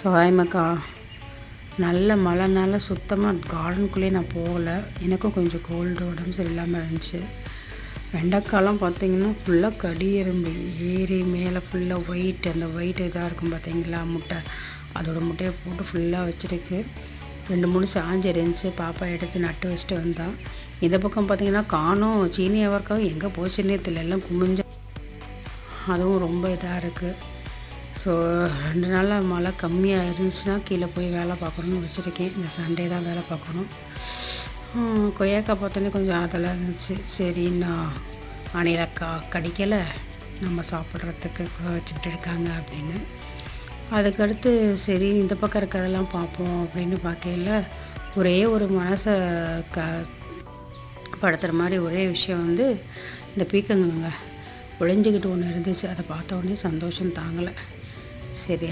சுவாயமக்கா நல்ல மழைனால சுத்தமாக கார்டனுக்குள்ளேயே நான் போகலை. எனக்கும் கொஞ்சம் கோல்டு உடம்பு சரியில்லாமல் இருந்துச்சு. வெண்டைக்காலாம் பார்த்தீங்கன்னா ஃபுல்லாக கடி எறும்பு. ஏறி மேலே ஃபுல்லாக ஒயிட் அந்த ஒயிட் இதாக இருக்கும் பார்த்தீங்களா? முட்டை. அதோடய முட்டையை போட்டு ஃபுல்லாக வச்சுருக்கு. ரெண்டு மூணு சாஞ்சு இருந்துச்சு. பாப்பா எடுத்து நட்டு வச்சுட்டு வந்தான் இந்த பக்கம் பார்த்தீங்கன்னா காணும் சீனி அவர்க்காவும் எங்கே போச்சுன்னே தெரியல. எல்லாம் குமிஞ்ச அதுவும் ரொம்ப இதாக இருக்குது ஸோ ரெண்டு நாளாக மழை கம்மியாக இருந்துச்சுன்னா கீழே போய் வேலை பார்க்கணும்னு வச்சுருக்கேன். இந்த சண்டே தான் வேலை பார்க்கணும். கொய்யாக்கா கொய்யாக்காய் பார்த்தோன்னே கொஞ்சம் அதெல்லாம் இருந்துச்சு. சரி நான் அணிலக்கா கடிக்கலை. நம்ம சாப்பிட்றதுக்கு வச்சுக்கிட்டு இருக்காங்க அப்படின்னு. அதுக்கடுத்து சரி இந்த பக்கம் இருக்கிறதெல்லாம் பார்ப்போம் அப்படின்னு பார்க்கையில ஒரே ஒரு மனசை க படுத்துகிற மாதிரி ஒரே விஷயம் வந்து இந்த பீக்கங்குங்க. ஒழிஞ்சிக்கிட்டு ஒன்று இருந்துச்சு. அதை பார்த்த உடனே சந்தோஷம் தாங்கலை. சரி